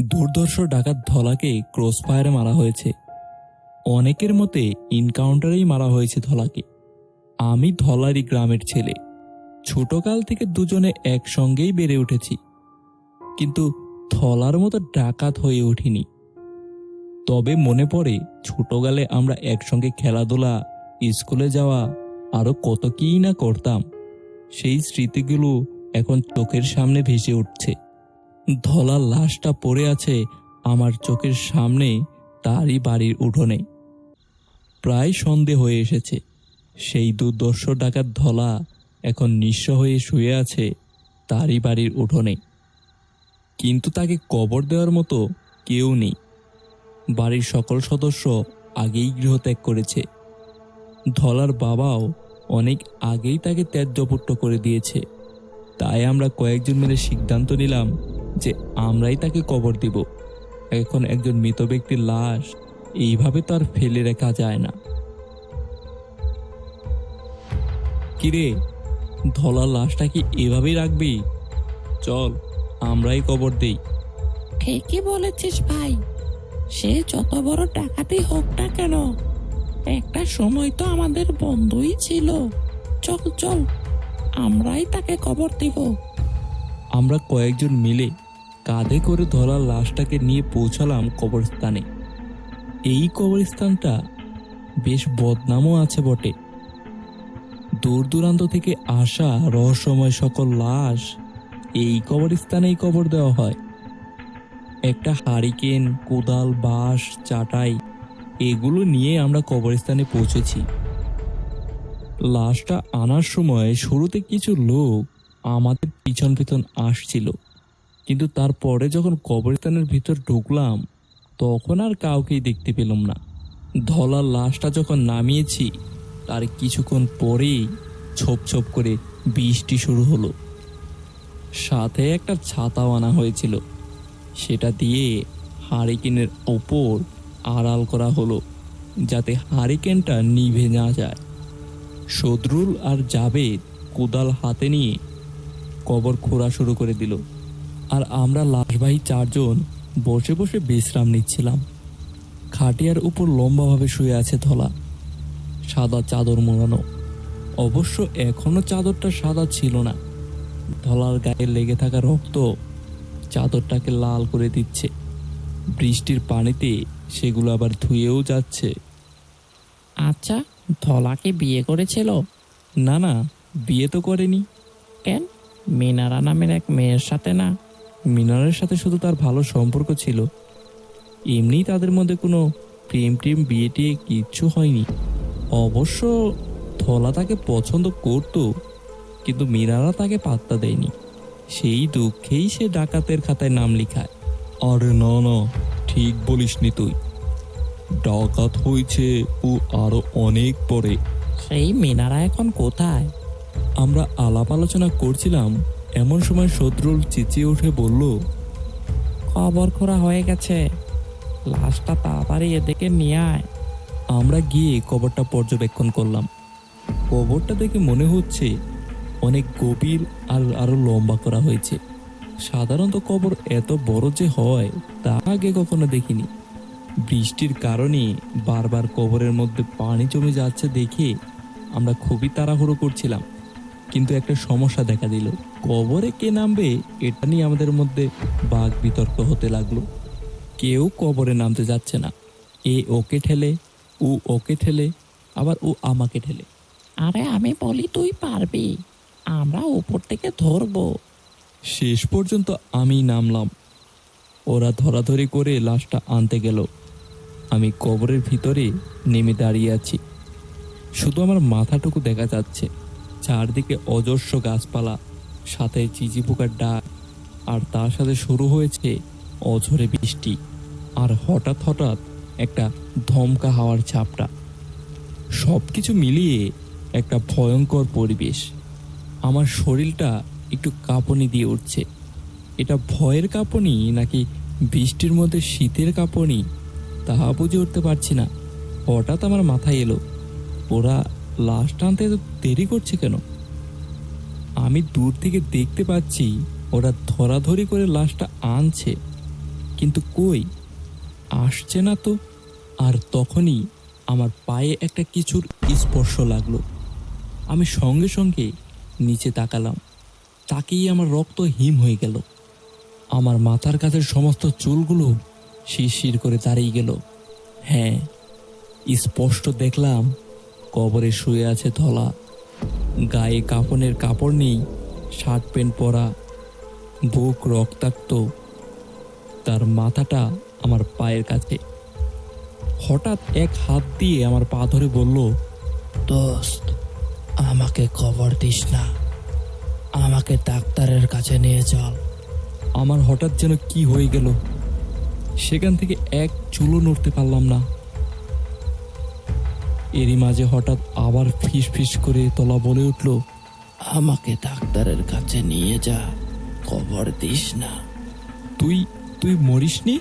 দুর্দর্শ ডাকাত ধলাকে ক্রস ফায়ারে মারা হয়েছে। অনেকের মতে ইনকাউন্টারেই মারা হয়েছে ধলাকে। আমি ধলারই গ্রামের ছেলে। ছোটকাল থেকে দুজনে একসঙ্গেই বেড়ে উঠেছি। কিন্তু থলার মতো ডাকাত হয়ে উঠিনি। তবে মনে পড়ে ছোটকালে আমরা একসঙ্গে খেলাধুলা, স্কুলে যাওয়া আরও কত কী না করতাম। সেই স্মৃতিগুলো এখন চোখের সামনে ভেসে উঠছে। ধলার লাশটা পড়ে আছে আমার চোখের সামনে, তারই বাড়ির উঠোনে। প্রায় সন্ধে হয়ে এসেছে। সেই দুর্দর্শ ডাকাত ধলা এখন নিঃস্ব হয়ে শুয়ে আছে তারই বাড়ির উঠোনে। কিন্তু তাকে কবর দেওয়ার মতো কেউ নেই। বাড়ির সকল সদস্য আগেই গৃহত্যাগ করেছে। ধলার বাবাও অনেক আগেই তাকে ত্যায্যপুট্ট করে দিয়েছে। তাই আমরা কয়েকজন মিলে সিদ্ধান্ত নিলাম যে আমরাই তাকে কবর দিব। এখন একজন মৃত ব্যক্তির লাশ এইভাবে তো আর ফেলে রাখা যায় না। কিরে ধলার লাশটা কি এভাবেই রাখবি? চল আমরাই কবর দেই। ঠিকই বলেছিস ভাই। সে যত বড় ডাকাতি হোক না কেন একটা সময় তো আমাদের বন্ধুই ছিল। চল চল আমরাই তাকে কবর দিব। আমরা কয়েকজন মিলে কাঁধে করে ধরার লাশটাকে নিয়ে পৌঁছালাম কবরস্থানে। এই কবরস্থানটা বেশ বদনামও আছে বটে। দূর দূরান্ত থেকে আসা রহস্যময় সকল লাশ এই কবরস্থানেই কবর দেওয়া হয়। একটা হারিকেন, কোদাল, বাঁশ, চাটাই, এগুলো নিয়ে আমরা কবরস্থানে পৌঁছেছি। লাশটা আনার সময় শুরুতে কিছু লোক আমাদের পিছন পিছন আসছিল। কিন্তু তারপরে যখন কবরস্থানের ভিতর ঢুকলাম, তখন আর কাউকেই দেখতে পেলাম না। ধলার লাশটা যখন নামিয়েছি, তার কিছুক্ষণ পরেই ছোপ ছোপ করে বৃষ্টি শুরু হলো। সাথে একটা ছাতাও আনা হয়েছিল। সেটা দিয়ে হারিকেনের ওপর আড়াল করা হলো, যাতে হারিকেনটা নিভে না যায়। সদরুল আর জাবেদ কোদাল হাতে নিয়ে কবর খোঁড়া শুরু করে দিল। আর আমরা লাশবাহী চারজন বসে বসে বিশ্রাম নিচ্ছিলাম। খাটিয়ার উপর লম্বাভাবে শুয়ে আছে ধলা সাদা চাদর মোড়ানো। অবশ্য এখনও চাদরটা সাদা ছিল না। ধলার গায়ে লেগে থাকা রক্ত চাদরটাকে লাল করে দিচ্ছে। বৃষ্টির পানিতে সেগুলো আবার ধুয়েও যাচ্ছে। আচ্ছা ধলাকে বিয়ে করেছিল? না না বিয়ে তো করেনি। কেন? মিনারা নামের এক মেয়ের সাথে না? মিনারের সাথে শুধু তার ভালো সম্পর্ক ছিল এমনি তাদের মধ্যে কোনো প্রেম টেম বিয়ে টিয়ে কিচ্ছু হয়নি। অবশ্য ধলা তাকে পছন্দ করতো কিন্তু মিনারা তাকে পাত্তা দেয়নি। সেই দুঃখেই সে ডাকাতের খাতায় নাম লিখায়। আরে না না ঠিক বলিসনি তুই। ডাকাত হয়েছে ও আরও অনেক পরে। সেই মিনারা এখন কোথায়? আমরা আলাপ আলোচনা করছিলাম এমন সময় শত্রুল চেঁচিয়ে উঠে বলল খবর খোরা হয়ে গেছে। লাশটা তাড়াতাড়ি এদিকে নিয়ে আয়। আমরা গিয়ে কবরটা পর্যবেক্ষণ করলাম। কবরটা দেখে মনে হচ্ছে অনেক গভীর আর আরও লম্বা করা হয়েছে। সাধারণত কবর এত বড় যে হয় তা আগে কখনো দেখিনি। বৃষ্টির কারণে বারবার কবরের মধ্যে পানি জমে যাচ্ছে দেখে আমরা খুবই তাড়াহুড়ো করছিলাম। কিন্তু একটা সমস্যা দেখা দিল। কবরে কে নামবে এটা নিয়ে আমাদের মধ্যে বাঘ বিতর্ক হতে লাগল। কেউ কবরে নামতে যাচ্ছে না। এ ওকে ঠেলে ও ওকে ঠেলে আবার ও আমাকে ঠেলে। আরে আমি বলি তুই পারবি আমরা উপর থেকে ধরবো। শেষ পর্যন্ত আমি নামলাম। ওরা ধরাধরি করে লাশটা আনতে গেল। আমি কবরের ভিতরে নেমে দাঁড়িয়ে আছি। শুধু আমার মাথাটুকু দেখা যাচ্ছে। চারদিকে অজস্র গাছপালা। সাথে চিজি পোকার ডাক, আর তার সাথে শুরু হয়েছে অঝরে বৃষ্টি। আর হঠাৎ হঠাৎ একটা ধমকা হাওয়ার ছাপটা। সব কিছু মিলিয়ে একটা ভয়ঙ্কর পরিবেশ। আমার শরীরটা একটু কাঁপনি দিয়ে উঠছে। এটা ভয়ের কাঁপনি নাকি বৃষ্টির মধ্যে শীতের কাঁপনি? তাহা বুঝে উঠতে পারছি না। হঠাৎ আমার মাথায় এলো, ওরা লাশ এত দেরি করছে কেন? আমি দূর থেকে দেখতে পাচ্ছি ওরা ধরাধরি করে লাশটা আনছে। কিন্তু কই? আসছে না তো। আর তখনই আমার পায়ে একটা কিছুর স্পর্শ লাগল। আমি সঙ্গে সঙ্গে নিচে তাকালাম। তাকেই আমার রক্ত হিম হয়ে গেল। আমার মাথার কাছের সমস্ত চুলগুলো শিরশির করে দাঁড়িয়ে গেল। হ্যাঁ স্পষ্ট দেখলাম কবরে শুয়ে আছে ধলা। গায়ে কাপনের কাপড় নেই শার্ট প্যান্ট পরা, বুক রক্তাক্ত। তার মাথাটা আমার পায়ের কাছে। হঠাৎ এক হাত দিয়ে আমার পা ধরে বলল, দোস্ত, আমাকে খবর দিস না। আমাকে ডাক্তারের কাছে নিয়ে চল। আমার হঠাৎ যেন কি হয়ে গেল, সেখান থেকে এক চুলো নড়তে পারলাম না। এরই মাঝে হঠাৎ আবার ফিস ফিস করে তলা বলে উঠল আমাকে ডাক্তারের কাছে নিয়ে যা খবর দিস না। তুই তুই মরিসনি?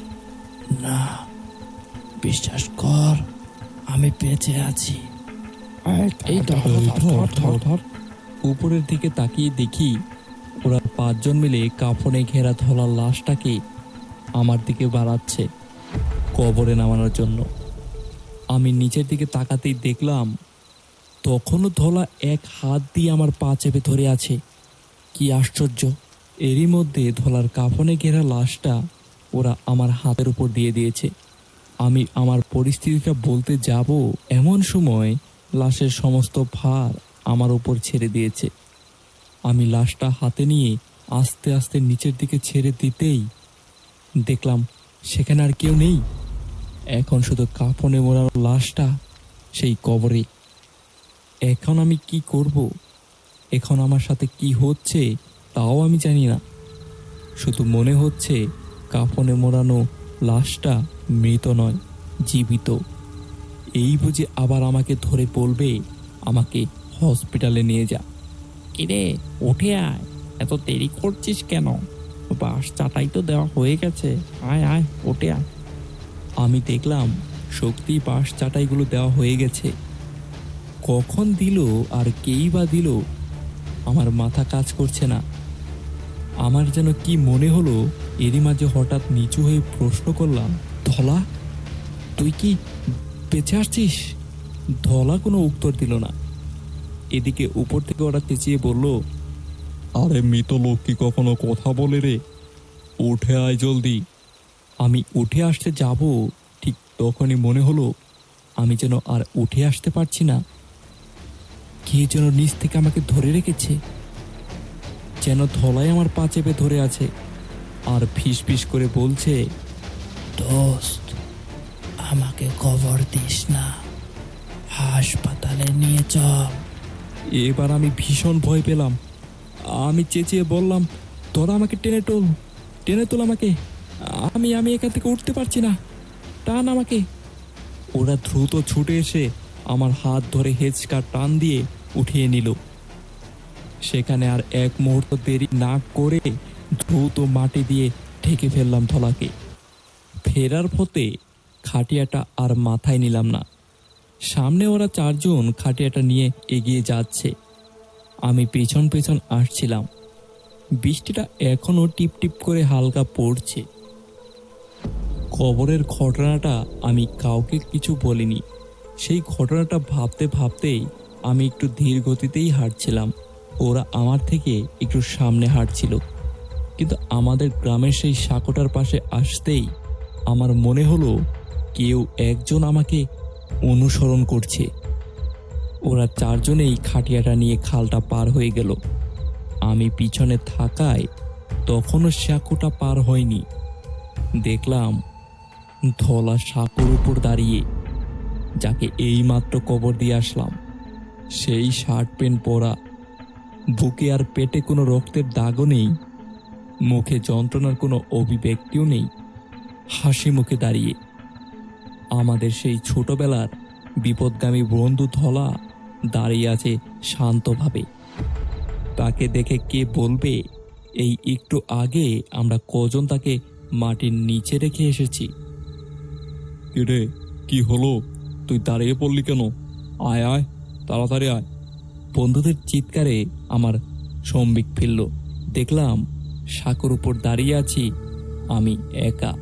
না বিশ্বাস কর আমি বেঁচে আছি। এই। উপরের দিকে তাকিয়ে দেখি ওরা পাঁচজন মিলে কাফনে ঘেরা ধলা লাশটাকে আমার দিকে বাড়াচ্ছে কবরে নামানোর জন্য। আমি নিচের দিকে তাকাতেই দেখলাম, তখনও ধলা এক হাত দিয়ে আমার পা চেপে ধরে আছে। কি আশ্চর্য, এরই মধ্যে ধলার কাফনে ঘেরা লাশটা ওরা আমার হাতের উপর দিয়ে দিয়েছে। আমি আমার পরিস্থিতিটা বলতে যাব, এমন সময় লাশের সমস্ত ভার আমার উপর ছেড়ে দিয়েছে। আমি লাশটা হাতে নিয়ে আস্তে আস্তে নিচের দিকে ছেড়ে দিতেই দেখলাম, সেখানে আর কেউ নেই। এখন শুধু কাপনে মোড়ানো লাশটা সেই কবরে। এখন আমি কি করব? এখন আমার সাথে কি হচ্ছে তাও আমি জানি না। শুধু মনে হচ্ছে কাপনে মোড়ানো লাশটা মৃত নয়, জীবিত। এই বুঝে আবার আমাকে ধরে বলবে, আমাকে হসপিটালে নিয়ে যা। কিরে, উঠে আয়। এত দেরি করছিস কেন? বাস চাটাই তো দেওয়া হয়ে গেছে। আয় আয়, উঠে আয়। আমি দেখলাম শক্তি বাঁশ চাটাইগুলো দেওয়া হয়ে গেছে। কখন দিল আর কেই বা দিল, আমার মাথা কাজ করছে না। আমার যেন কি মনে হলো, এরই মাঝে হঠাৎ নিচু হয়ে প্রশ্ন করলাম, ধলা, তুই কি বেঁচে আসছিস? ধলা কোনো উত্তর দিল না। এদিকে উপর থেকে ওরা চেঁচিয়ে বলল, আরে মৃত লোক কি কখনো কথা বলে রে? উঠে আয় জলদি। আমি উঠে আসতে যাব, ঠিক তখনই মনে হলো আমি যেন আর উঠে আসতে পারছি না। কে যেন নিচ থেকে আমাকে ধরে রেখেছে, যেন ধলাই আমার পা চেপে ধরে আছে আর ফিস ফিস করে বলছে, দোস্ত, আমাকে খবর দিস না, হাসপাতালে নিয়ে চল। এবার আমি ভীষণ ভয় পেলাম। আমি চেঁচিয়ে বললাম, তোরা আমাকে টেনে তোল টেনে তোল আমাকে। আমি আমি এখান থেকে উঠতে পারছি না। টান আমাকে। ওরা দ্রুত ছুটে এসে আমার হাত ধরে হেঁচকা টান দিয়ে উঠিয়ে নিল। সেখানে আর এক মুহূর্ত দেরি না করে দ্রুত মাটি দিয়ে ঢেকে ফেললাম ধলাকে ফেরার পথে খাটিয়াটা আর মাথায় নিলাম না। সামনে ওরা চারজন খাটিয়াটা নিয়ে এগিয়ে যাচ্ছে। আমি পেছন পেছন আসছিলাম। বৃষ্টিটা এখনও টিপ টিপ করে হালকা পড়ছে। কবরের ঘটনাটা আমি কাউকে কিছু বলিনি। সেই ঘটনাটা ভাবতে ভাবতেই আমি একটু ধীর গতিতেই হাঁটছিলাম। ওরা আমার থেকে একটু সামনে হাঁটছিল। কিন্তু আমাদের গ্রামের সেই সাঁকোটার পাশে আসতেই আমার মনে হলো কেউ একজন আমাকে অনুসরণ করছে। ওরা চারজনেই খাটিয়াটা নিয়ে খালটা পার হয়ে গেল। আমি পিছনে থাকায় তখনও সাঁকোটা পার হয়নি। দেখলাম ধলা সাঁকোর উপর দাঁড়িয়ে যাকে এইমাত্র কবর দিয়ে আসলাম, সেই শার্ট প্যান্ট পরা, বুকে আর পেটে কোনো রক্তের দাগও নেই, মুখে যন্ত্রণার কোনো অভিব্যক্তিও নেই, হাসি মুখে দাঁড়িয়ে। আমাদের সেই ছোটবেলার বিপদগামী বন্ধু ধলা দাঁড়িয়ে আছে শান্তভাবে। তাকে দেখে কে বলবে, এই একটু আগে আমরা কজন তাকে মাটির নিচে রেখে এসেছি? কিরে কি হলো? তুই দাঁড়িয়ে পড়লি কেন? আয় আয়, তাড়াতাড়ি আয়। বন্ধুদের চিৎকারে আমার সম্বিক ফিরল। দেখলাম সাঁকোর উপর দাঁড়িয়ে আছি, আমি একা।